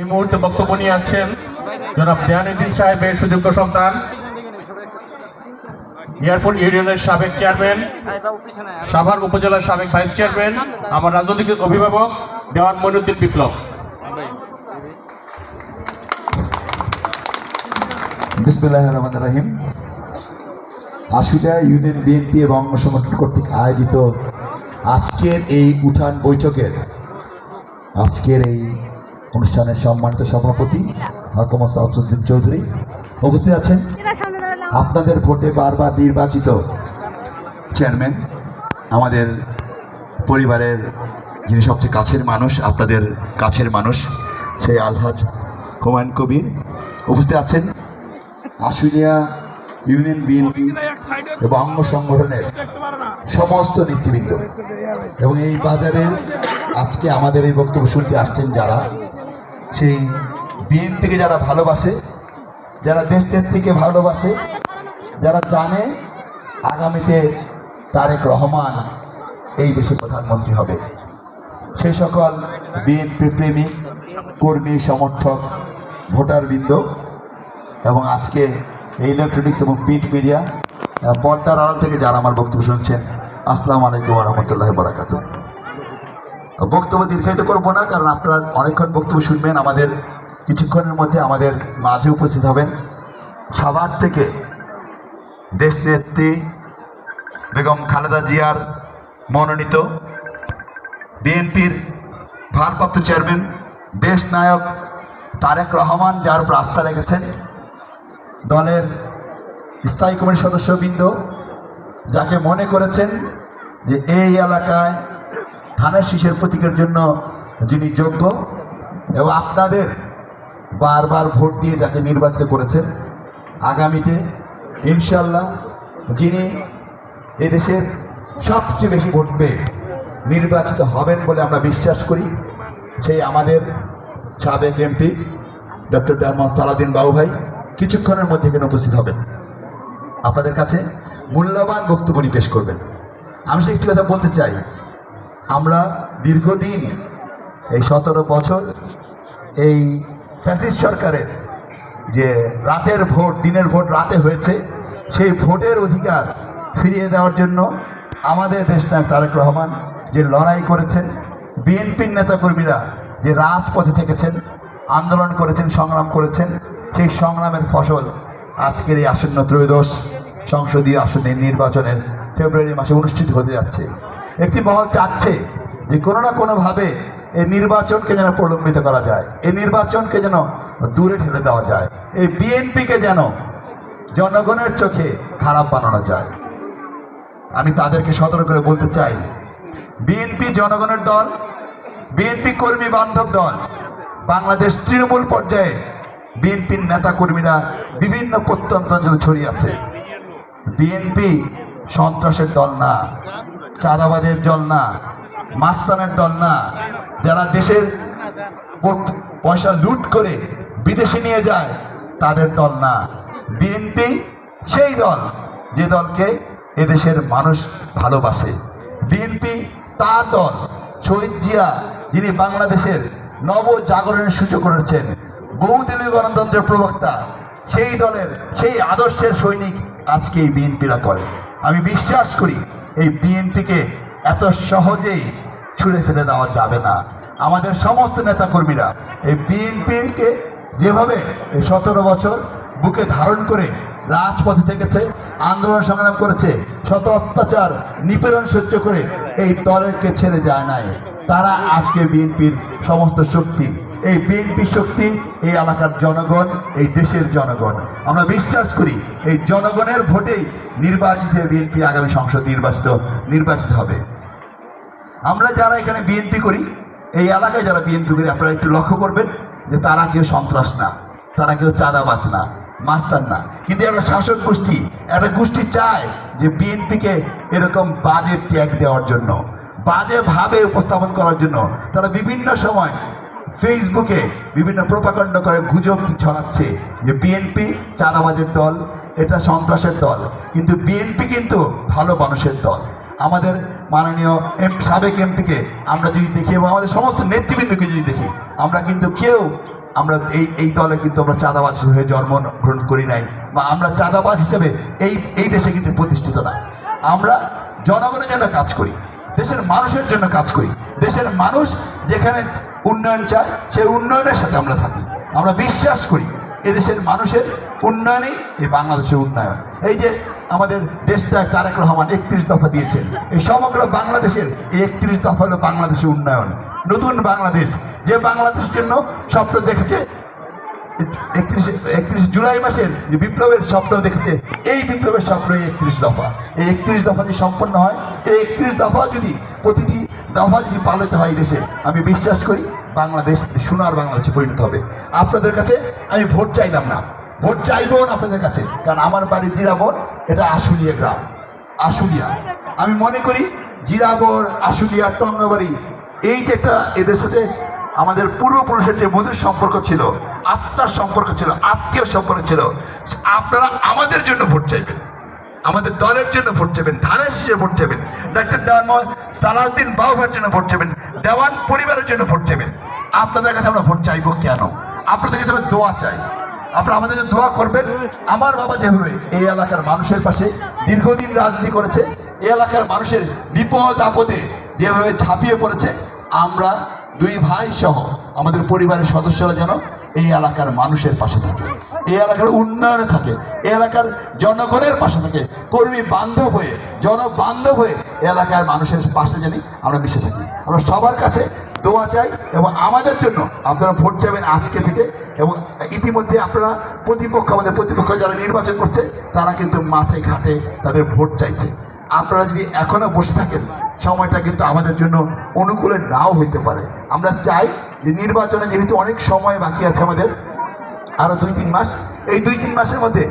এই মুহূর্তে বক্তব্য নিয়ে আসছেন জনাব দেয়ানুদ্দিন সাহেবের সুযোগ্য সন্তান। এয়ারপোর্ট ইউনিয়নের সাবেক চেয়ারম্যান, সাভার উপজেলার সাবেক ভাইস চেয়ারম্যান, আমার রাজনৈতিক অভিভাবক দেওয়ান মইনুদ্দিন বিপ্লব। বিসমিল্লাহ রহমান রাহিম। আশুলিয়া ইউনিয়ন বিএনপি এবং অঙ্গ সংগঠন কর্তৃক আয়োজিত আজকের এই উঠান বৈঠকের, আজকের এই অনুষ্ঠানের সম্মানিত সভাপতি হাকমা সাহসুদ্দিন চৌধুরী উপস্থিত আছেন। আপনাদের ভোটে বারবার নির্বাচিত চেয়ারম্যান, আমাদের পরিবারের যিনি সবচেয়ে কাছের মানুষ, আপনাদের কাছের মানুষ, সেই আলহাজ হুমায়ুন কবির উপস্থিত আছেন। আশুলিয়া ইউনিয়ন বিএনপি এবং অঙ্গ সংগঠনের সমস্ত নেতৃবৃন্দ। এবং এই বাজারে আজকে আমাদের এই বক্তব্য শুনতে আসছেন যারা সেই বিএনপিকে যারা ভালোবাসে, যারা দেশ নেত্রীকে ভালোবাসে, যারা জানে আগামীতে তারেক রহমান এই দেশের প্রধানমন্ত্রী হবে। সেই সকল বিএনপি প্রেমিক কর্মী, সমর্থক, ভোটারবৃন্দ এবং আজকে এই ইলেকট্রনিক্স এবং প্রিন্ট মিডিয়া পর্দার আড়াল থেকে যারা আমার বক্তব্য শুনছেন, আসসালামু আলাইকুম রহমতুল্লাহ বারাকাত বক্তব্য দীর্ঘায়িত করব না, কারণ আপনারা অনেকক্ষণ বক্তব্য শুনবেন, আমাদের কিছুক্ষণের মধ্যে আমাদের মাঝে উপস্থিত হবেন। সাভার থেকে দেশনেত্রী বেগম খালেদা জিয়ার মনোনীত বিএনপির ভারপ্রাপ্ত চেয়ারম্যান, দেশ নায়ক তারেক রহমান, যার উপর আস্থা রেখেছেন দলের স্থায়ী কমিটির সদস্যবৃন্দ, যাকে মনে করেছেন যে এই এলাকায় ধানের শীষের প্রতীকের জন্য যিনি যোগ্য এবং আপনাদের বারবার ভোট দিয়ে যাকে নির্বাচিত করেছে আগামীতে ইনশাল্লাহ যিনি এদেশের সবচেয়ে বেশি ভোট পেয়ে নির্বাচিত হবেন বলে আমরা বিশ্বাস করি, সেই আমাদের সাবেক এমপি ডক্টর ডারমন সালাদিন বাবু ভাই কিছুক্ষণের মধ্যে এখানে উপস্থিত হবেন। আপনাদের কাছে মূল্যবান বক্তব্য পেশ করবেন। আমি সে একটি কথা বলতে চাই। আমরা দীর্ঘদিন এই সতেরো বছর এই ফ্যাসিস্ট সরকারের যে রাতের ভোট, দিনের ভোট রাতে হয়েছে, সেই ভোটের অধিকার ফিরিয়ে দেওয়ার জন্য আমাদের দেশনায়ক তারেক রহমান যে লড়াই করেছেন, বিএনপির নেতাকর্মীরা যে রাজপথে থেকেছেন, আন্দোলন করেছেন, সংগ্রাম করেছেন, সেই সংগ্রামের ফসল আজকের এই আসন্ন ত্রয়োদশ সংসদীয় আসনের নির্বাচনের ফেব্রুয়ারি মাসে অনুষ্ঠিত হতে যাচ্ছে। একটি মহল চাচ্ছে যে কোনো না কোনোভাবে এই নির্বাচনকে যেন প্রলম্বিত করা যায় এই নির্বাচনকে যেন দূরে ঠেলে দেওয়া যায় এই বিএনপিকে যেন জনগণের চোখে খারাপ বানানো যায়। আমি তাদেরকে সতর্ক করে বলতে চাই, বিএনপি জনগণের দল, বিএনপি কর্মী বান্ধব দল, বাংলাদেশ তৃণমূল পর্যায়ে বিএনপির নেতা কর্মীরা বিভিন্ন প্রত্যন্ত অঞ্চলে ছড়িয়ে আছে। বিএনপি সন্ত্রাসের দল না। চাঁদাবাদের দল না, মাস্তানের দল না, যারা দেশের পয়সা লুট করে বিদেশে নিয়ে যায়, তাদের দল না। বিএনপি সেই দল, যে দলকে এদেশের মানুষ ভালোবাসে। বিএনপি তার দল, শহীদ জিয়া, যিনি বাংলাদেশের নব জাগরণের সূচক করেছেন, বহুদলীয় গণতন্ত্রের প্রবক্তা, সেই দলের, সেই আদর্শের সৈনিক আজকে এই বিএনপিরা করে। আমি বিশ্বাস করি এই বিএনপিকে এত সহজেই ছুঁড়ে ফেলে দেওয়া যাবে না। আমাদের সমস্ত নেতাকর্মীরা এই বিএনপিকে যেভাবে এই সতেরো বছর বুকে ধারণ করে রাজপথে থেকেছে, আন্দোলন সংগ্রাম করেছে, শত অত্যাচার, নিপীড়ন সহ্য করে এই দলকে ছেড়ে যায় নাই। তারা আজকে বিএনপির সমস্ত শক্তি এই বিএনপি শক্তি, এই এলাকার জনগণ, এই দেশের জনগণ। আমরা বিশ্বাস করি, এই জনগণের ভোটেই নির্বাচিত বিএনপি আগামী সংসদ নির্বাচিত নির্বাচিত হবে। আমরা যারা এখানে বিএনপি করি, এই এলাকায় যারা বিএনপি করি, আপনারা একটু লক্ষ্য করবেন যে তারা কেউ সন্ত্রাস না, তারা কেউ চাঁদাবাজ না, মাস্তান না। কিন্তু একটা শাসক গোষ্ঠী, একটা গোষ্ঠী চায় যে বিএনপিকে এরকম বাজে ট্যাগ দেওয়ার জন্য বাজেভাবে উপস্থাপন করার জন্য। তারা বিভিন্ন সময় ফেসবুকে বিভিন্ন প্রপাকাণ্ড করে গুজব ছড়াচ্ছে যে বিএনপি চাঁদাবাজের দল, এটা সন্ত্রাসের দল, কিন্তু বিএনপি কিন্তু ভালো মানুষের দল। আমাদের মাননীয় এম, সাবেক এমপিকে আমরা যদি দেখি এবং আমাদের সমস্ত নেতৃবৃন্দকে যদি দেখি, আমরা কিন্তু কেউ, আমরা এই এই দলে কিন্তু আমরা চাঁদাবাজ হয়ে জন্ম গ্রহণ করি নাই বা আমরা চাঁদাবাজ হিসেবে এই এই দেশে কিন্তু প্রতিষ্ঠিত না। আমরা জনগণের জন্য কাজ করি। দেশের মানুষের জন্য কাজ করি। দেশের মানুষ যেখানে উন্নয়ন চায় সেই উন্নয়নের সাথে আমরা থাকি। আমরা বিশ্বাস করি এদেশের মানুষের উন্নয়নই এই বাংলাদেশের উন্নয়ন। এই যে আমাদের দেশটা তারেক রহমান একত্রিশ দফা দিয়েছেন, এই সমগ্র বাংলাদেশের এই একত্রিশ দফা হলো বাংলাদেশের উন্নয়ন। নতুন বাংলাদেশ, যে বাংলাদেশের জন্য স্বপ্ন দেখেছে একত্রিশ একত্রিশ জুলাই মাসের যে বিপ্লবের স্বপ্ন দেখেছে, এই বিপ্লবের স্বপ্ন এই একত্রিশ দফা। এই একত্রিশ দফা যদি সম্পন্ন হয়, এই একত্রিশ দফা যদি প্রতিটি দফা যদি পালিত হয় দেশে, আমি বিশ্বাস করি বাংলাদেশ সোনার বাংলাদেশে পরিণত হবে। আপনাদের কাছে আমি ভোট চাইলাম না। ভোট চাইব না আপনাদের কাছে, কারণ আমার বাড়ি জিরাবন এটা আশুলিয়া গ্রাম। আশুলিয়া। আমি মনে করি জিরাবর আশুলিয়া, টঙ্গাবাড়ি, এই যেটা এদের সাথে আমাদের পূর্বপুরুষের যে মধুর সম্পর্ক ছিল, আত্মার সম্পর্ক ছিল, আত্মীয় সম্পর্ক ছিল, আপনারা আমাদের জন্য ভোট চাইবেন। আমাদের দলের জন্য ভোট চাইবেন ধানের শীষে ভোট চাইবেন, ডাক্তার সালাউদ্দিন বাউভার জন্য ভোট চাইবেন, দেওয়ান পরিবারের জন্য ভোট চাইবেন। আপনাদের কাছে আমরা ভোট চাইব কেন? আপনাদের কাছে আমরা দোয়া চাই। আপনারা আমাদের দোয়া করবেন। আমার বাবা যেভাবে এই এলাকার মানুষের পাশে দীর্ঘদিন রাজনীতি করেছে, এই এলাকার মানুষের বিপদ আপদে যেভাবে ঝাঁপিয়ে পড়েছে, আমরা দুই ভাই সহ আমাদের পরিবারের সদস্যরা যেন এই এলাকার মানুষের পাশে থাকে, এই এলাকার উন্নয়নে থাকে, এই এলাকার জনগণের পাশে থাকে, কর্মী বান্ধব হয়ে, জনবান্ধব হয়ে এলাকার মানুষের পাশে জানি আমরা মিশে থাকি। আমরা সবার কাছে দোয়া চাই এবং আমাদের জন্য আপনারা ভোট চাইবেন আজকে থেকে এবং ইতিমধ্যে আপনারা প্রতিপক্ষ, আমাদের প্রতিপক্ষ যারা নির্বাচন করছে, তারা কিন্তু মাঠে ঘাটে তাদের ভোট চাইছে। আপনারা যদি এখনও বসে থাকেন সময়টা কিন্তু আমাদের জন্য অনুকূলে নাও হইতে পারে। আমরা চাই যে নির্বাচনে যেহেতু অনেক সময় বাকি আছে আমাদের আরও দুই তিন মাস, এই দুই তিন মাসের মধ্যে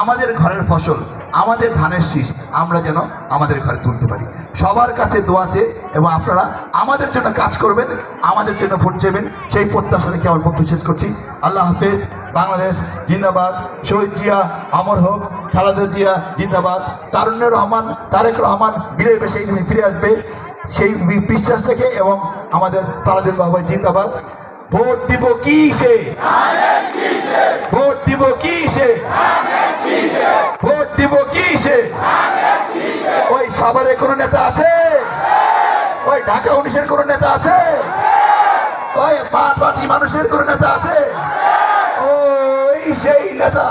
আমাদের ঘরের ফসল আমাদের ধানের শীষ আমরা যেন আমাদের ঘরে তুলতে পারি। সবার কাছে দোয়াছে এবং আপনারা আমাদের জন্য কাজ করবেন, আমাদের জন্য ভোট চাইবেন সেই প্রত্যাশা রেখে আমার বক্তব্য শেষ করছি। আল্লাহ হাফেজ, বাংলাদেশ জিন্দাবাদ, শহীদ জিয়া আমর হোক, খালেদা জিয়া, জিন্দাবাদ। তারুণ্য রহমান, তারেক রহমান বীরের বেশে ফিরে আসবে। সেই বিশ্বাস থেকে এবং আমাদের সালাদিন বাবা জিন্দাবাদ। ভোট দিব কি সে? ভোট দিব কি সে? ভোট দিব কি সে? ওই সাভারে কোনো নেতা আছে? ওই ঢাকা উনিশের কোনো নেতা আছে? ওই পাট পাটি মানুষের কোনো নেতা আছে? ওই সেই নেতা।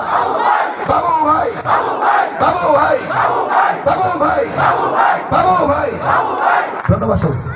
বাবু ভাই। বাবু ভাই। বাবু ভাই। বাবু ভাই। ধন্যবাদ